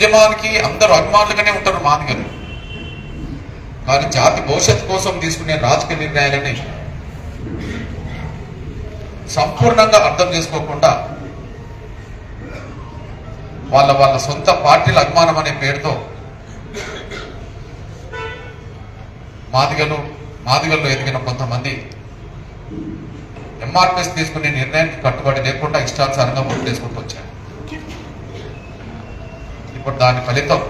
ఉద్యమానికి అందరూ అభిమానులుగానే ఉంటారు మాదిగలు. కానీ జాతి భవిష్యత్తు కోసం తీసుకునే రాజకీయ నిర్ణయాలని సంపూర్ణంగా అర్థం చేసుకోకుండా వాళ్ళ వాళ్ళ సొంత పార్టీల అభిమానం అనే పేరుతో మాదిగలు మాదిగల్లో ఎదిగిన కొంతమంది ఎంఆర్పిఎస్ తీసుకునే నిర్ణయానికి కట్టుబడి లేకుండా ఇష్టానుసారంగా ఓట్లు తీసుకుంటూ వచ్చారు. ఇప్పుడు దాని ఫలితం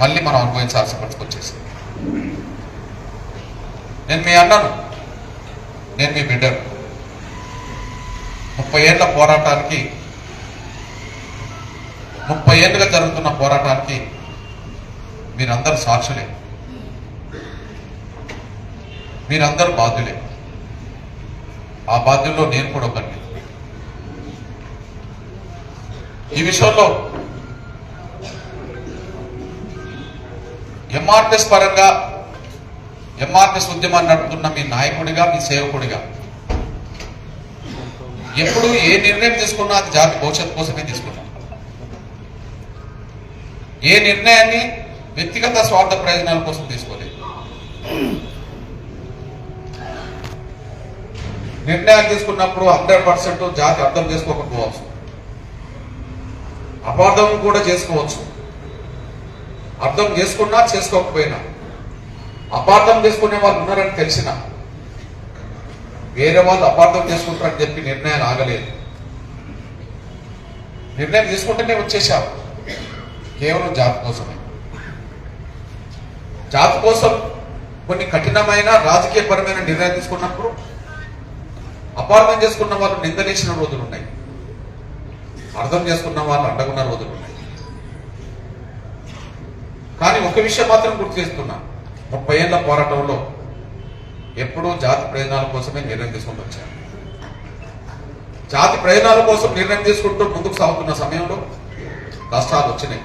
మళ్ళీ మనం అనుభవించాల్సిన పరిస్థితి వచ్చేసింది. నేను మీ అన్నను నేను మీ బిడ్డను. ముప్పై ఏళ్ళ పోరాటానికి ముప్పై ఏళ్ళుగా జరుగుతున్న పోరాటానికి మీరందరూ సాక్షులే. మీరందరూ బాధ్యులే. ఆ బాధ్యుల్లో నేను కూడా ఒకటి ఈ విషయంలో ఎంఆర్పిఎస్ పరంగా ఎంఆర్పిఎస్ ఉద్యమాన్ని నడుపుతున్న మీ నాయకుడిగా మీ సేవకుడిగా. ఎప్పుడు ఏ నిర్ణయం తీసుకున్నా అది జాతి భవిష్యత్తు కోసమే తీసుకున్నాం ఏ నిర్ణయాన్ని వ్యక్తిగత స్వార్థ ప్రయోజనాల కోసం తీసుకోలేదు. నిర్ణయాలు తీసుకున్నప్పుడు హండ్రెడ్ పర్సెంట్ జాతి అర్థం చేసుకోకపోవచ్చు. అపార్థం కూడా చేసుకోవచ్చు. అర్థం చేసుకున్నా చేసుకోకపోయినా. అపార్థం చేసుకునే వాళ్ళు ఉన్నారని తెలిసిన. వేరే వాళ్ళు అపార్థం చేసుకుంటారని చెప్పి నిర్ణయాలు ఆగలేదు. నిర్ణయం తీసుకుంటేనే వచ్చేసావు కేవలం జాతి కోసమే. జాతి కోసం కొన్ని కఠినమైన రాజకీయపరమైన నిర్ణయం తీసుకున్నప్పుడు అపార్థం చేసుకున్న వాళ్ళు నిందలేసిన రోజులు ఉన్నాయి. అర్థం చేసుకున్న వాళ్ళు అడ్డగున్న రోజులు కానీ ఒక విషయం మాత్రం గుర్తు చేస్తున్నా. ముప్పై ఏళ్ళ పోరాటంలో ఎప్పుడూ జాతి ప్రయోజనాల కోసమే నిర్ణయం తీసుకుంటూ వచ్చాను. జాతి ప్రయోజనాల కోసం నిర్ణయం తీసుకుంటూ ముందుకు సాగుతున్న సమయంలో నష్టాలు వచ్చినాయి.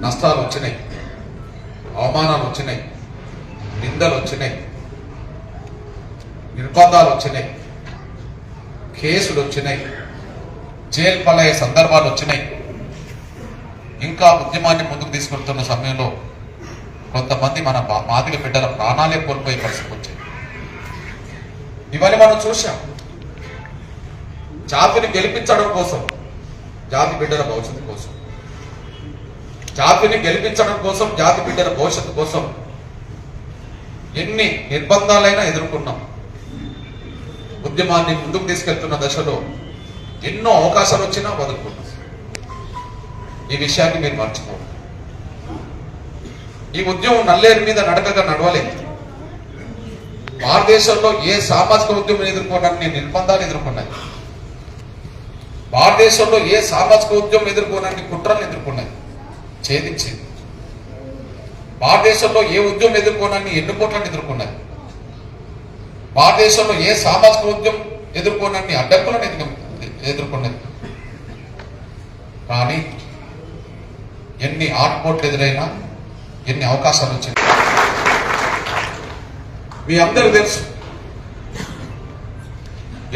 నష్టాలు వచ్చినాయి. అవమానాలు వచ్చినాయి. నిందలు వచ్చినాయి. నిర్బంధాలు వచ్చినాయి. కేసులు వచ్చినాయి. జైలు పలయ్యే సందర్భాలు వచ్చినాయి. ఇంకా ఉద్యమాన్ని ముందుకు తీసుకెళ్తున్న సమయంలో కొంతమంది మన బా- మాదిగ బిడ్డల ప్రాణాలే కోల్పోయే పరిస్థితి వచ్చింది. ఇవన్నీ మనం చూసాం జాతిని గెలిపించడం కోసం జాతి బిడ్డల భవిష్యత్తు కోసం జాతిని గెలిపించడం కోసం జాతి బిడ్డల భవిష్యత్తు కోసం ఎన్ని నిర్బంధాలైనా ఎదుర్కొన్నాం. ఉద్యమాన్ని ముందుకు తీసుకెళ్తున్న దశలో ఎన్నో అవకాశాలు వచ్చినా వదులుకున్నాం. ఈ విషయాన్ని మీరు మర్చిపోండి ఈ ఉద్యమం నల్లేరు మీద నడకగా నడవలేదు. భారతదేశంలో ఏ సామాజిక ఉద్యమం ఎదుర్కోనని నిర్బంధాలు ఎదుర్కొన్నాయి. భారతదేశంలో ఏ సామాజిక ఉద్యమం ఎదుర్కోనని కుట్రలు ఎదుర్కొన్నాయి. ఛేదించింది. భారతదేశంలో ఏ ఉద్యమం ఎదుర్కోనని ఎన్నుకోట్లను ఎదుర్కొన్నాయి. భారతదేశంలో ఏ సామాజిక ఉద్యమం ఎదుర్కోనని అడ్డంకులను ఎదుర్కొన్నది కానీ ఎన్ని ఆటుపోట్లు ఎదురైనా ఎన్ని అవకాశాలు వచ్చాయి మీ అందరు తెలుసు.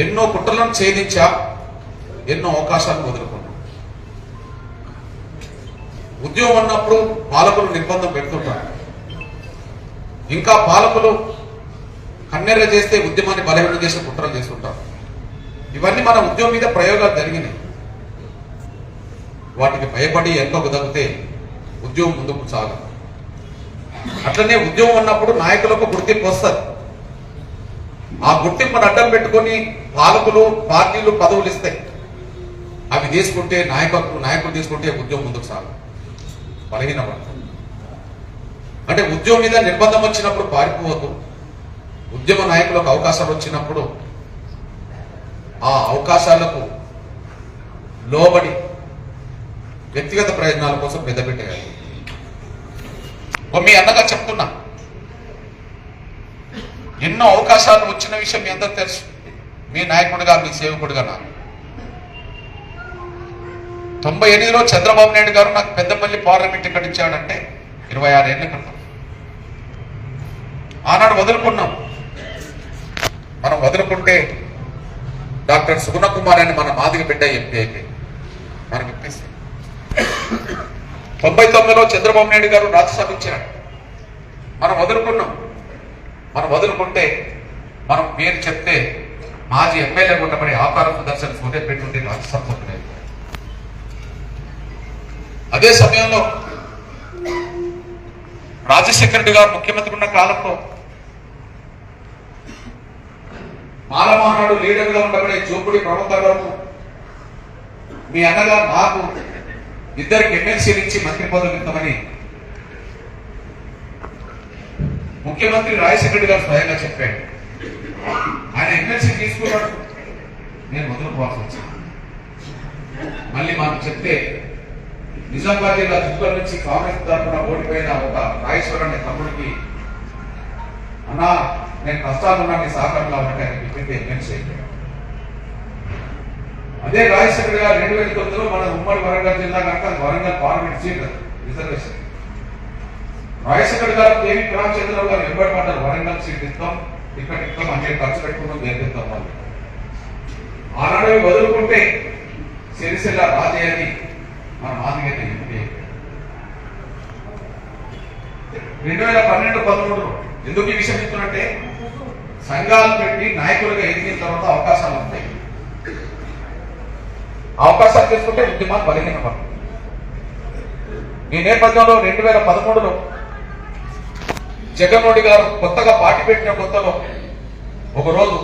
ఎన్నో కుట్రలను ఛేదించా ఎన్నో అవకాశాలను వదులుకున్నా. ఉద్యోగం ఉన్నప్పుడు పాలకులు నిర్బంధం పెడుతుంటారు. ఇంకా పాలకులు కన్నెర్ర చేస్తే ఉద్యమాన్ని బలహీనం చేసే కుట్రలు చేస్తుంటారు. ఇవన్నీ మన ఉద్యమం మీద ప్రయోగాలు జరిగినాయి. వాటికి భయపడి ఎంతో తగ్గితే ఉద్యోగం ముందుకు సాగదు. అట్లనే ఉద్యోగం ఉన్నప్పుడు నాయకులకు గుర్తింపు వస్తుంది. ఆ గుర్తింపును అడ్డం పెట్టుకొని పాలకులు పార్టీలు పదవులు ఇస్తాయి. అవి తీసుకుంటే నాయకులు నాయకులు తీసుకుంటే ఉద్యోగం ముందుకు సాగదు. బలహీన అంటే ఉద్యోగం మీద నిర్బంధం వచ్చినప్పుడు పారిపోవద్దు. ఉద్యమ నాయకులకు అవకాశాలు వచ్చినప్పుడు ఆ అవకాశాలకు లోబడి వ్యక్తిగత ప్రయోజనాల కోసం పెద్దపెట్టేయాలి. ఓ మీ అన్నగా చెప్తున్నా. ఎన్నో అవకాశాలు వచ్చిన విషయం మీ అందరు తెలుసు. మీ నాయకుడిగా మీ సేవకుడిగా నాకు తొంభై ఎనిమిదిలో చంద్రబాబు నాయుడు గారు నాకు పెద్దపల్లి పార్లమెంట్ ఇక్కడ ఇచ్చాడంటే ఇరవై ఆరు ఏళ్ళ క్రితం. ఆనాడు వదులుకున్నాం. మనం వదులుకుంటే డాక్టర్ సుగుణ కుమార్ అని మన మాదిగ బిడ్డ ఎంపీ అయిపోయింది మనకి ఇప్పిస్తే. తొంభై తొమ్మిదిలో చంద్రబాబు నాయుడు గారు రాజ్యసభ ఇచ్చారు మనం వదులుకున్నాం మనం వదులుకుంటే మనం పేరు చెప్తే మాజీ ఎమ్మెల్యే ఉండబడి ఆకారం సుదర్శన్ ఫోటో పెట్టుంటే రాజ్యసభ సభ్యుడే. అదే సమయంలో రాజశేఖర రెడ్డి గారు ముఖ్యమంత్రి ఉన్న కాలంలో మాలమహానాడు లీడర్గా ఉండబడే జోపుడి ప్రభుత్వం మీ అన్నగా నాకు ఇద్దరికి ఎమ్మెల్సీలు ఇచ్చి మంత్రి పదవులు ఇద్దామని ముఖ్యమంత్రి రాజశేఖర రెడ్డి గారు స్వయంగా చెప్పాడు ఆయన ఎమ్మెల్సీ తీసుకున్నాడు. నేను వదులుకోవాల్సి వచ్చాను మళ్ళీ మాకు చెప్తే నిజామాబాద్ జిల్లా చుక్కల నుంచి కాంగ్రెస్ తరఫున ఓడిపోయిన ఒక రాజేశ్వర అనే తమ్ముడికి అన్నా నేను కష్టాలున్నా నీ సహకారంలో ఉంటే ఆయన చెప్పింది ఎమ్మెల్సీ అయిపోయాడు. అదే రాజశేఖర్ గారు రెండు వేల తొమ్మిదిలో మన ఉమ్మడి వరంగల్ జిల్లా కనుక Warangal parliament seat reservation. Rajasekhar గారు దేవి రామచంద్రరావు గారు ఎంబడి పడ్డారు వరంగల్ సీట్ ఇస్తాం ఇక్కడ ఇస్తాం అన్ని ఖర్చు పెట్టుకున్నాం నేర్పిస్తాం వాళ్ళు ఆనాడు వదులుకుంటే సిరిసిల్ల రాజయ్యని మన మాదిగత రెండు వేల పన్నెండు పదమూడులో ఎందుకు ఈ విషయం చెప్తున్నట్టే? సంఘాలు పెట్టి నాయకులుగా ఎదిగిన తర్వాత అవకాశాలు ఉంటాయి. అవకాశాలు తీసుకుంటే ఉద్యమాలు బలహీన ఈ నేపథ్యంలో రెండు వేల పదమూడులో జగన్మోహన్ గారు కొత్తగా పార్టీ పెట్టిన కొత్తలో ఒకరోజు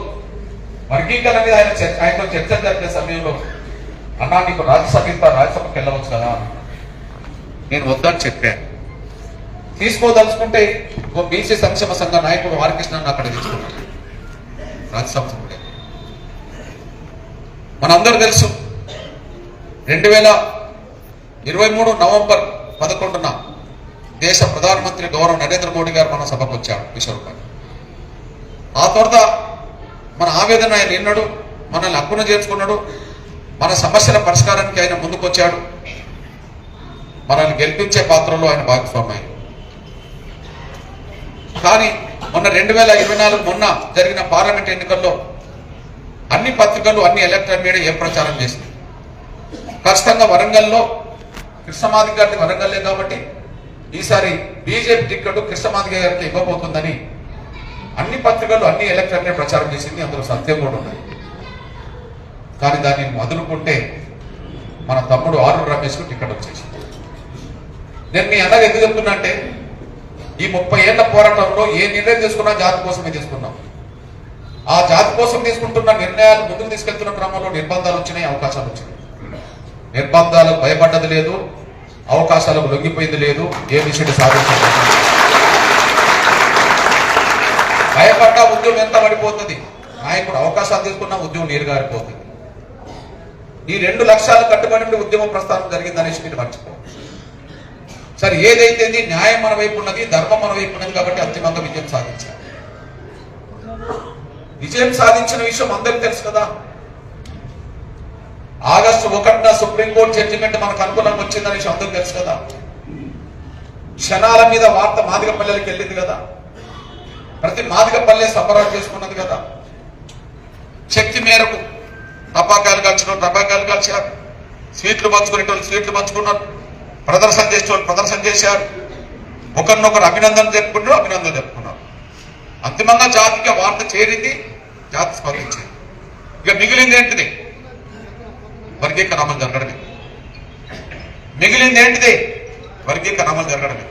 వర్గీకరణ మీద ఆయన ఆయనతో చర్చ జరిపే సమయంలో అన్నా నీకు రాజ్యసభ ఇంత రాజ్యసభకి వెళ్ళవచ్చు కదా నేను వద్దని చెప్పాను తీసుకోదలుచుకుంటే ఓ బీసీ సంక్షేమ సంఘ నాయకుడు వారికృష్ణను అక్కడ తీసుకున్నాను రాజ్యసభ మనందరూ తెలుసు రెండు వేల ఇరవై మూడు నవంబర్ పదకొండున దేశ ప్రధానమంత్రి గౌరవ నరేంద్ర మోడీ గారు మన సభకు వచ్చాడు విశ్వరూపాన్ని ఆ తర్వాత మన ఆవేదన ఆయన విన్నాడు మనల్ని అక్కున చేర్చుకున్నాడు మన సమస్యల పరిష్కారానికి ఆయన ముందుకొచ్చాడు. మనల్ని గెలిపించే పాత్రలో ఆయన భాగస్వామ్యం కానీ మొన్న రెండు వేల ఇరవై నాలుగు మొన్న జరిగిన పార్లమెంట్ ఎన్నికల్లో అన్ని పత్రికలు అన్ని ఎలక్ట్రానిక్ మీడియా ఏం ప్రచారం చేసింది? ఖచ్చితంగా వరంగల్లో కృష్ణమాది గారిని వరంగల్లే కాబట్టి ఈసారి బీజేపీ టిక్కెట్ కృష్ణమాది గారికి ఇవ్వబోతుందని అన్ని పత్రికలు అన్ని ఎలక్టర్నే ప్రచారం చేసింది. అందులో సత్యం కూడా ఉన్నది. కానీ దాన్ని వదులుకుంటే మన తమ్ముడు ఆరు రమేష్కు టికెట్ వచ్చేసింది. నేను మీ అన్నది ఎందుకు చెప్తున్నా అంటే ఈ ముప్పై ఏళ్ళ పోరాటంలో ఏ నిర్ణయం తీసుకున్నా జాతి కోసమే తీసుకున్నాం. ఆ జాతి కోసం తీసుకుంటున్న నిర్ణయాలు ముందుకు తీసుకెళ్తున్న క్రమంలో నిర్బంధాలు వచ్చినాయి అవకాశాలు వచ్చినాయి. నిర్బంధాలకు భయపడ్డది లేదు అవకాశాలకు లొంగిపోయింది లేదు ఏ విషయం సాధించదు భయపడ్డ ఉద్యోగం ఎంత పడిపోతుంది? నాయకుడు అవకాశాలు తీసుకున్న ఉద్యోగం నీరు గారిపోతుంది. ఈ రెండు లక్ష్యాలు కట్టుబడి ఉండి ఉద్యమ ప్రస్థానం జరిగిందనేసి మీరు మర్చిపో సరే ఏదైతే న్యాయం మన వైపు ఉన్నది ధర్మం మన వైపు ఉన్నది కాబట్టి అంతిమంగా విజయం సాధించాలి. విజయం సాధించిన విషయం అందరికి తెలుసు కదా. ఆగస్టు ఒకటిన సుప్రీంకోర్టు జడ్జిమెంట్ మనకు అనుకూలంగా వచ్చిందని అందరూ తెలుసు కదా. క్షణాల మీద వార్త మాదిగ పల్లెలకు వెళ్ళింది కదా. ప్రతి మాదిగ పల్లె సపరాలు చేసుకున్నది కదా. శక్తి మేరకు టపాకాయలు కాల్చిన టపాకాయలు కాల్చారు స్వీట్లు పంచుకునేటోళ్ళు స్వీట్లు పంచుకున్నారు. ప్రదర్శన చేసేటోళ్ళు ప్రదర్శన చేశారు. ఒకరినొకరు అభినందన చెప్పుకున్నారు అభినందన చెప్పుకున్నారు అంతిమంగా జాతికి వార్త చేరింది జాతి స్పందించింది. ఇక మిగిలింది ఏంటిది? వర్గీకరణ జరగడమే. మిగిలింది ఏంటిది వర్గీకరణ అమలు జరగడమే.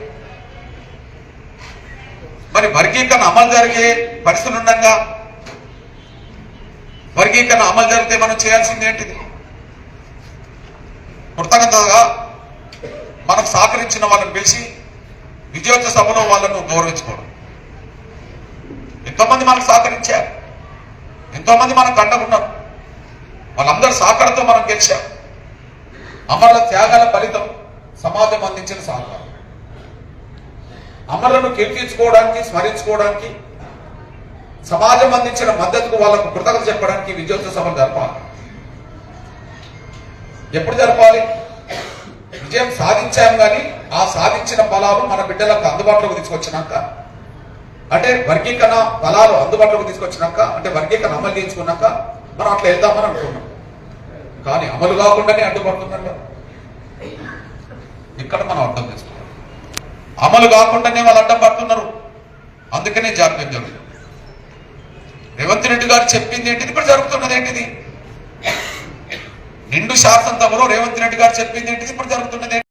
మరి వర్గీకరణ అమలు జరిగే పరిస్థితులు ఉండగా వర్గీకరణ అమలు జరిగితే మనం చేయాల్సింది ఏంటిది? కృతజ్ఞతగా మనకు సహకరించిన వాళ్ళని పిలిచి విజయోత్సవ సభలో వాళ్ళను గౌరవించుకోవడం. ఎంతోమంది మనకు సహకరించారు. ఎంతోమంది మనకు కండకున్నారు వాళ్ళందరి సహకారంతో మనం గెలిచాం. అమరుల త్యాగాల ఫలితం సమాజం అందించిన సహకారం. అమరులను కీర్తించుకోవడానికి స్మరించుకోవడానికి సమాజం అందించిన మద్దతుకు వాళ్ళకు కృతజ్ఞత చెప్పడానికి విజయోత్సవ సభలు జరపాలి. ఎప్పుడు జరపాలి? విజయం సాధించాం కానీ ఆ సాధించిన ఫలాలు మన బిడ్డలకు అందుబాటులోకి తీసుకొచ్చినాక అంటే వర్గీకరణ ఫలాలు అందుబాటులోకి తీసుకొచ్చినాక అంటే వర్గీకరణ అమలు చేయించుకున్నాక మనం అట్లా వెళ్దామని అనుకున్నాం. కానీ అమలు కాకుండానే అడ్డుపడుతున్నారు కదా. ఇక్కడ మనం అర్థం చేసుకోవాలి. అమలు కాకుండానే వాళ్ళు అడ్డం పడుతున్నారు అందుకనే జాప్యం జరుగుతుంది. రేవంత్ రెడ్డి గారు చెప్పింది ఏంటిది? ఇప్పుడు జరుగుతున్నది ఏంటిది? నిండు శాసనసభలో రేవంత్ రెడ్డి గారు చెప్పింది ఏంటిది? ఇప్పుడు జరుగుతున్నది